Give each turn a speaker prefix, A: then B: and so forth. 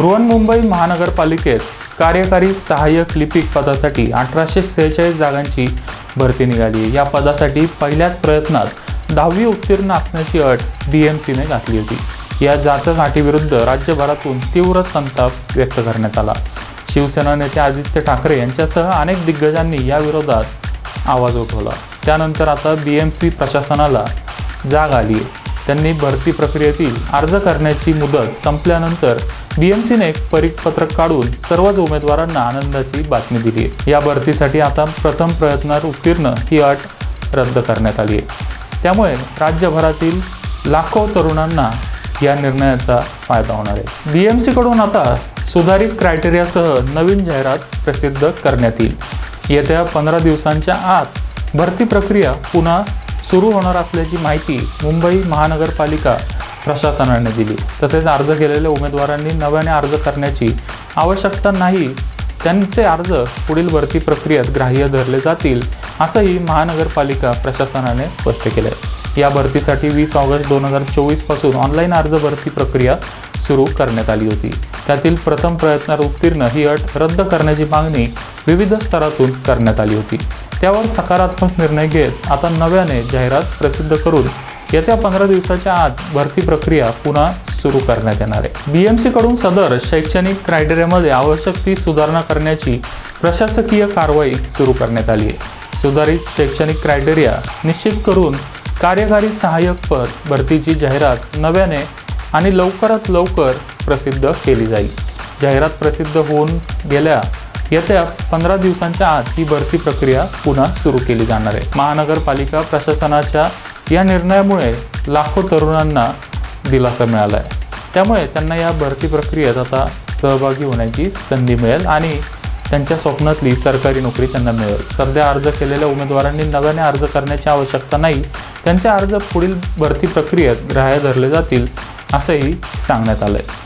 A: बृहन्मुंबई महानगरपालिकेत कार्यकारी सहाय्यक लिपिक पदासाठी अठराशे सेहेचाळीस जागांची भरती निघाली. या पदासाठी पहिल्याच प्रयत्नात दहावी उत्तीर्ण असण्याची अट डी एम सीने घातली होती. या जाचक राज्यभरातून तीव्र संताप व्यक्त करण्यात आला. शिवसेना नेते आदित्य ठाकरे यांच्यासह अनेक दिग्गजांनी याविरोधात आवाज उठवला. त्यानंतर आता बी एम सी प्रशासनाला जाग आली आहे त्यांनी भरती प्रक्रियेतील अर्ज करण्याची मुदत संपल्यानंतर बी एम सीने एक परिपत्रक काढून सर्वच उमेदवारांना आनंदाची बातमी दिली. आहे या भरतीसाठी आता प्रथम प्रयत्नात उत्तीर्ण ही अट रद्द करण्यात आली आहे. त्यामुळे राज्यभरातील लाखो तरुणांना या निर्णयाचा फायदा होणार आहे. बी एम सीकडून आता सुधारित क्रायटेरियासह नवीन जाहिरात प्रसिद्ध करण्यात येईल. येत्या पंधरा दिवसांच्या आत भरती प्रक्रिया पुन्हा सुरू होणार असल्याची माहिती मुंबई महानगरपालिका प्रशासनाने दिली. तसेच अर्ज केलेल्या उमेदवारांनी नव्याने अर्ज करण्याची आवश्यकता नाही त्यांचे अर्ज पुढील भरती प्रक्रियेत ग्राह्य धरले जातील असंही महानगरपालिका प्रशासनाने स्पष्ट केलं या भरतीसाठी वीस ऑगस्ट दोन हजार चोवीसपासून ऑनलाईन अर्ज भरती प्रक्रिया सुरू करण्यात आली होती. त्यातील प्रथम प्रयत्नात उत्तीर्ण ही अट रद्द करण्याची मागणी विविध स्तरातून करण्यात आली होती. त्यावर सकारात्मक निर्णय घेत आता नव्याने जाहिरात प्रसिद्ध करून येत्या पंधरा दिवसाच्या आत भरती प्रक्रिया पुन्हा सुरू करण्यात येणार आहे. बी एम सीकडून सदर शैक्षणिक क्रायटेरियामध्ये आवश्यक ती सुधारणा करण्याची प्रशासकीय कारवाई सुरू करण्यात आली आहे. सुधारित शैक्षणिक क्रायटेरिया निश्चित करून कार्यकारी सहाय्यक पद भरतीची जाहिरात नव्याने आणि लवकरात लवकर प्रसिद्ध केली जाईल. जाहिरात प्रसिद्ध होऊन गेल्या येत्या पंधरा दिवसांच्या आत ही भरती प्रक्रिया पुन्हा सुरू केली जाणार आहे. महानगरपालिका प्रशासनाच्या या निर्णयामुळे लाखो तरुणांना दिलासा मिळाला आहे त्यामुळे त्यांना या भरती प्रक्रियेत आता सहभागी होण्याची संधी मिळेल आणि त्यांच्या स्वप्नातली सरकारी नोकरी त्यांना मिळेल. सध्या अर्ज केलेल्या उमेदवारांनी नव्याने अर्ज करण्याची आवश्यकता नाही. त्यांचे अर्ज पुढील भरती प्रक्रियेत ग्राह्य धरले जातील असंही सांगण्यात आलं आहे